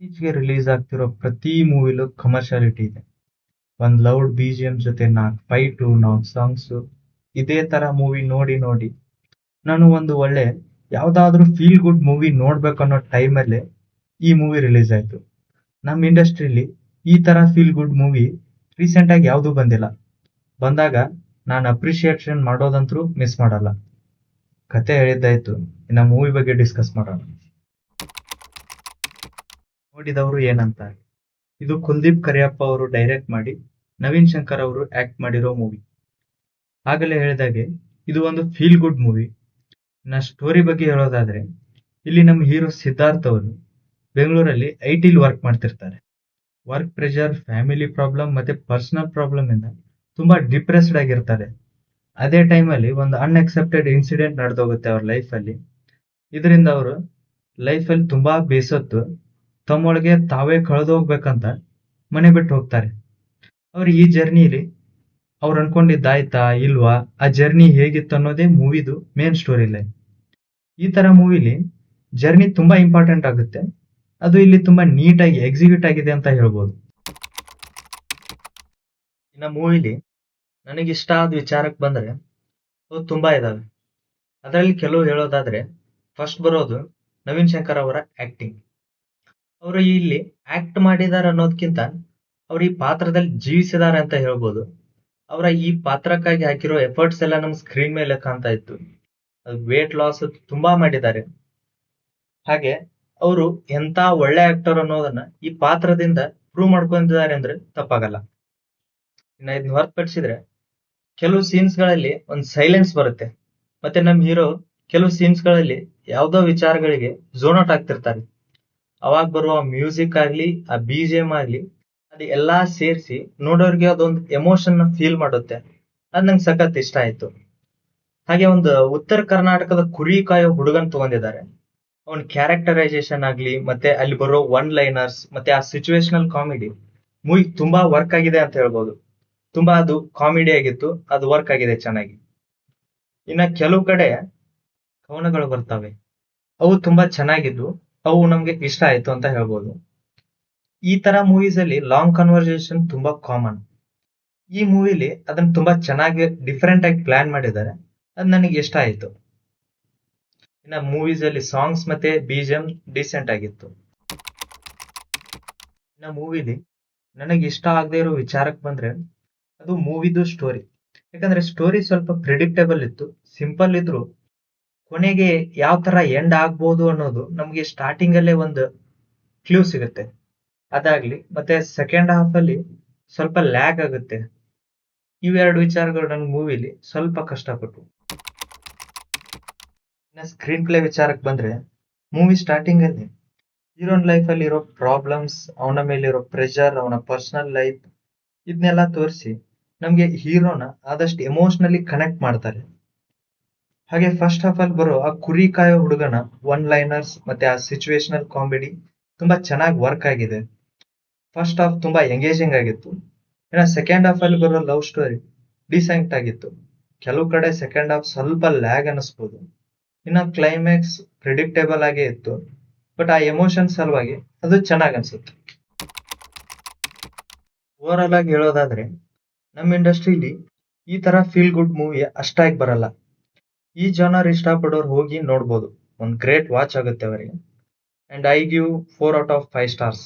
ಇತ್ತೀಚೆಗೆ ರಿಲೀಸ್ ಆಗ್ತಿರೋ ಪ್ರತಿ ಮೂವಿಲೂ ಕಮರ್ಷಿಯಾಲಿಟಿ ಇದೆ. ಒಂದು ಲೌಡ್ ಬಿ ಜಿ ಎಂ ಜೊತೆ ನಾಲ್ಕು ಫೈಟು ನಾಲ್ಕು ಸಾಂಗ್ಸು ಇದೇ ತರ ಮೂವಿ ನೋಡಿ ನೋಡಿ. ನಾನು ಒಂದು ಒಳ್ಳೆ ಯಾವುದಾದ್ರೂ ಫೀಲ್ ಗುಡ್ ಮೂವಿ ನೋಡ್ಬೇಕು ಅನ್ನೋ ಟೈಮಲ್ಲೇ ಈ ಮೂವಿ ರಿಲೀಸ್ ಆಯ್ತು. ನಮ್ಮ ಇಂಡಸ್ಟ್ರಿಲಿ ಈ ತರ ಫೀಲ್ ಗುಡ್ ಮೂವಿ ರೀಸೆಂಟ್ ಆಗಿ ಯಾವ್ದು ಬಂದಿಲ್ಲ. ಬಂದಾಗ ನಾನು ಅಪ್ರಿಷಿಯೇಷನ್ ಮಾಡೋದಂತೂ ಮಿಸ್ ಮಾಡಲ್ಲ. ಕತೆ ಹೇಳಿದ್ದಾಯ್ತು, ಇನ್ನು ಮೂವಿ ಬಗ್ಗೆ ಡಿಸ್ಕಸ್ ಮಾಡೋಣ. ನೋಡಿದವರು ಏನಂತಾರೆ ಇದು ಕುಲ್ದೀಪ್ ಕರಿಯಪ್ಪ ಅವರು ಡೈರೆಕ್ಟ್ ಮಾಡಿ, ನವೀನ್ ಶಂಕರ್ ಅವರು ಆಕ್ಟ್ ಮಾಡಿರೋ ಮೂವಿ ಆಗಲೇ ಹೇಳಿದಾಗೆ, ಇದು ಒಂದು ಫೀಲ್ ಗುಡ್ ಮೂವಿ ನಾ ಸ್ಟೋರಿ ಬಗ್ಗೆ ಹೇಳೋದಾದ್ರೆ, ಇಲ್ಲಿ ನಮ್ಮ ಹೀರೋ ಸಿದ್ಧಾರ್ಥ್ ಅವರು ಬೆಂಗಳೂರಲ್ಲಿ ಐ ಟಿಲ್ ವರ್ಕ್ ಮಾಡ್ತಿರ್ತಾರೆ. ವರ್ಕ್ ಪ್ರೆಷರ್ ಫ್ಯಾಮಿಲಿ ಪ್ರಾಬ್ಲಮ್ ಮತ್ತೆ ಪರ್ಸನಲ್ ಪ್ರಾಬ್ಲಮ್ ಇಂದ ತುಂಬಾ ಡಿಪ್ರೆಸ್ಡ್ ಆಗಿರ್ತಾರೆ. ಅದೇ ಟೈಮಲ್ಲಿ ಒಂದು ಅನ್ಎಕ್ಸೆಪ್ಟೆಡ್ ಇನ್ಸಿಡೆಂಟ್ ನಡೆದೋಗುತ್ತೆ ಅವ್ರ ಲೈಫಲ್ಲಿ ಇದರಿಂದ ಅವರು ಲೈಫಲ್ಲಿ ತುಂಬಾ ಬೇಸತ್ತು. ತಮ್ಮೊಳಗೆ ತಾವೇ ಕಳೆದೋಗ್ಬೇಕಂತ ಮನೆ ಬಿಟ್ಟು ಹೋಗ್ತಾರೆ. ಅವ್ರು ಈ ಜರ್ನಿಲಿ ಅವ್ರು ಅನ್ಕೊಂಡಿದ್ದಾಯ್ತಾ ಇಲ್ವಾ? ಆ ಜರ್ನಿ ಹೇಗಿತ್ತು ಅನ್ನೋದೇ ಮೂವಿದು ಮೇನ್ ಸ್ಟೋರಿ ಲೈನ್ ಈ ತರ ಮೂವಿಲಿ ಜರ್ನಿ ತುಂಬಾ ಇಂಪಾರ್ಟೆಂಟ್ ಆಗುತ್ತೆ. ಅದು ಇಲ್ಲಿ ತುಂಬಾ ನೀಟಾಗಿ ಎಕ್ಸಿಕ್ಯೂಟ್ ಆಗಿದೆ ಅಂತ ಹೇಳ್ಬೋದು. ಇನ್ನ ಮೂವಿಲಿ ನನಗೆ ಇಷ್ಟ ಆದ ವಿಚಾರಕ್ಕೆ ಬಂದರೆ, ಅವು ತುಂಬಾ ಇದ್ದಾವೆ ಅದರಲ್ಲಿ ಕೆಲವು ಹೇಳೋದಾದ್ರೆ ಫಸ್ಟ್ ಬರೋದು ನವೀನ್ ಶಂಕರ್ ಅವರ ಆ್ಯಕ್ಟಿಂಗ್ ಅವರು ಇಲ್ಲಿ ಆಕ್ಟ್ ಮಾಡಿದ್ದಾರೆ ಅನ್ನೋದಕ್ಕಿಂತ ಅವರು ಈ ಪಾತ್ರದಲ್ಲಿ ಜೀವಿಸಿದ್ದಾರೆ ಅಂತ ಹೇಳ್ಬೋದು. ಅವರ ಈ ಪಾತ್ರಕ್ಕಾಗಿ ಹಾಕಿರೋ ಎಫರ್ಟ್ಸ್ ಎಲ್ಲ ನಮ್ ಸ್ಕ್ರೀನ್ ಮೇಲೆ ಕಾಣ್ತಾ ಇತ್ತು. ವೇಟ್ ಲಾಸ್ ತುಂಬಾ ಮಾಡಿದ್ದಾರೆ. ಹಾಗೆ ಅವರು ಎಂತ ಒಳ್ಳೆ ಆಕ್ಟರ್ ಅನ್ನೋದನ್ನ ಈ ಪಾತ್ರದಿಂದ ಪ್ರೂವ್ ಮಾಡ್ಕೊಂಡಿದ್ದಾರೆ ಅಂದ್ರೆ ತಪ್ಪಾಗಲ್ಲ. ಇನ್ನ ವರ್ಕ್ ಹೊರತುಪಡಿಸಿದ್ರೆ ಕೆಲವು ಸೀನ್ಸ್ಗಳಲ್ಲಿ ಒಂದ್ ಸೈಲೆನ್ಸ್ ಬರುತ್ತೆ. ಮತ್ತೆ ನಮ್ ಹೀರೋ ಕೆಲವು ಸೀನ್ಸ್ಗಳಲ್ಲಿ ಯಾವ್ದೋ ವಿಚಾರಗಳಿಗೆ ಝೋನ್ ಔಟ್ ಆಗ್ತಿರ್ತಾರೆ ಅವಾಗ ಬರುವ ಮ್ಯೂಸಿಕ್ ಆಗ್ಲಿ, ಆ ಬಿ ಜಿ ಎಂ ಆಗ್ಲಿ, ಅದು ಎಲ್ಲಾ ಸೇರಿಸಿ ನೋಡೋರಿಗೆ ಅದೊಂದು ಎಮೋಷನ್ ಫೀಲ್ ಮಾಡುತ್ತೆ. ಅದ್ ನಂಗೆ ಸಖತ್ ಇಷ್ಟ ಆಯ್ತು. ಹಾಗೆ ಒಂದು ಉತ್ತರ ಕರ್ನಾಟಕದ ಕುರಿ ಕಾಯೋ ಹುಡುಗನ್ ತಗೊಂಡಿದ್ದಾರೆ. ಅವನ್ ಕ್ಯಾರೆಕ್ಟರೈಸೇಷನ್ ಆಗ್ಲಿ, ಮತ್ತೆ ಅಲ್ಲಿ ಬರೋ ಒನ್ ಲೈನರ್ಸ್ ಮತ್ತೆ ಆ ಸಿಚುವೇಶನಲ್ ಕಾಮಿಡಿ ಮೂವಿ ತುಂಬಾ ವರ್ಕ್ ಆಗಿದೆ ಅಂತ ಹೇಳ್ಬೋದು. ತುಂಬಾ ಅದು ಕಾಮಿಡಿ ಆಗಿತ್ತು, ಅದು ವರ್ಕ್ ಆಗಿದೆ ಚೆನ್ನಾಗಿ. ಇನ್ನ ಕೆಲವು ಕಡೆ ಕವನಗಳು ಬರ್ತವೆ. ಅವು ತುಂಬಾ ಚೆನ್ನಾಗಿದ್ದು, ಅವು ನಮ್ಗೆ ಇಷ್ಟ ಆಯ್ತು ಅಂತ ಹೇಳ್ಬೋದು. ಈ ತರ ಮೂವೀಸ್ ಅಲ್ಲಿ ಲಾಂಗ್ ಕನ್ವರ್ಸೇಷನ್ ತುಂಬಾ ಕಾಮನ್ ಈ ಮೂವಿಲಿ ಅದನ್ನ ತುಂಬಾ ಚೆನ್ನಾಗಿ ಡಿಫ್ರೆಂಟ್ ಆಗಿ ಪ್ಲಾನ್ ಮಾಡಿದ್ದಾರೆ. ಅದು ನನಗೆ ಇಷ್ಟ ಆಯ್ತು. ಇನ್ನ ಮೂವೀಸ್ ಅಲ್ಲಿ ಸಾಂಗ್ಸ್ ಮತ್ತೆ ಬಿಜಿಎಂ ಡಿಸೆಂಟ್ ಆಗಿತ್ತು. ಇನ್ನ ಮೂವಿಲಿ ನನಗೆ ಇಷ್ಟ ಆಗದೆ ಇರೋ ವಿಚಾರಕ್ಕೆ ಬಂದ್ರೆ ಅದು ಮೂವಿದು ಸ್ಟೋರಿ ಯಾಕಂದ್ರೆ ಸ್ಟೋರಿ ಸ್ವಲ್ಪ ಪ್ರಿಡಿಕ್ಟೇಬಲ್ ಇತ್ತು. ಸಿಂಪಲ್ ಇದ್ರು. ಕೊನೆಗೆ ಯಾವ ತರ ಎಂಡ್ ಆಗ್ಬೋದು ಅನ್ನೋದು ನಮಗೆ ಸ್ಟಾರ್ಟಿಂಗ್ ಅಲ್ಲೇ ಒಂದು ಕ್ಲೂ ಸಿಗುತ್ತೆ. ಅದಾಗ್ಲಿ, ಮತ್ತೆ ಸೆಕೆಂಡ್ ಹಾಫ್ ಅಲ್ಲಿ ಸ್ವಲ್ಪ ಲ್ಯಾಗ್ ಆಗುತ್ತೆ. ಇವೆರಡು ವಿಚಾರಗಳು ನನ್ ಮೂವಿಲಿ ಸ್ವಲ್ಪ ಕಷ್ಟಪಟ್ಟು ಇನ್ನ ಸ್ಕ್ರೀನ್ ಪ್ಲೇ ವಿಚಾರಕ್ಕೆ ಬಂದ್ರೆ, ಮೂವಿ ಸ್ಟಾರ್ಟಿಂಗ್ ಅಲ್ಲಿ ಹೀರೋನ್ ಲೈಫ್ ಅಲ್ಲಿ ಇರೋ ಪ್ರಾಬ್ಲಮ್ಸ್ ಅವನ ಮೇಲಿರೋ ಪ್ರೆಷರ್ ಅವನ ಪರ್ಸನಲ್ ಲೈಫ್ ಇದನ್ನೆಲ್ಲ ತೋರಿಸಿ ನಮ್ಗೆ ಹೀರೋನ ಆದಷ್ಟು ಎಮೋಷನಲಿ ಕನೆಕ್ಟ್ ಮಾಡ್ತಾರೆ. ಹಾಗೆ ಫಸ್ಟ್ ಹಾಫ್ ಅಲ್ಲಿ ಬರೋ ಆ ಕುರಿ ಕಾಯೋ ಹುಡುಗನ ಒನ್ ಲೈನರ್ಸ್ ಮತ್ತೆ ಆ ಸಿಚುವೇಶನಲ್ ಕಾಮಿಡಿ ತುಂಬಾ ಚೆನ್ನಾಗಿ ವರ್ಕ್ ಆಗಿದೆ. ಫಸ್ಟ್ ಹಾಫ್ ತುಂಬಾ ಎಂಗೇಜಿಂಗ್ ಆಗಿತ್ತು. ಇನ್ನ ಸೆಕೆಂಡ್ ಹಾಫ್ ಅಲ್ಲಿ ಬರೋ ಲವ್ ಸ್ಟೋರಿ ಡಿಸೆಂಟ್ ಆಗಿತ್ತು. ಕೆಲವು ಕಡೆ ಸೆಕೆಂಡ್ ಹಾಫ್ ಸ್ವಲ್ಪ ಲ್ಯಾಗ್ ಅನಿಸ್ಬೋದು. ಇನ್ನ ಕ್ಲೈಮ್ಯಾಕ್ಸ್ ಪ್ರಿಡಿಕ್ಟೇಬಲ್ ಆಗೇ ಇತ್ತು. ಬಟ್ ಆ ಎಮೋಷನ್ ಸಲುವಾಗಿ ಅದು ಚೆನ್ನಾಗಿ ಅನ್ಸುತ್ತೆ. ಓವರ್ ಆಲ್ ಆಗಿ ಹೇಳೋದಾದ್ರೆ ನಮ್ಮ ಇಂಡಸ್ಟ್ರಿಲಿ ಈ ತರ ಫೀಲ್ ಗುಡ್ ಮೂವಿ ಅಷ್ಟಾಗಿ ಬರಲ್ಲ. ಈ ಜನರ್ ಇಷ್ಟಪಡೋರು ಹೋಗಿ ನೋಡ್ಬೋದು. ಒಂದು ಗ್ರೇಟ್ ವಾಚ್ ಆಗುತ್ತೆ ಅವರಿಗೆ. And I give four out of five stars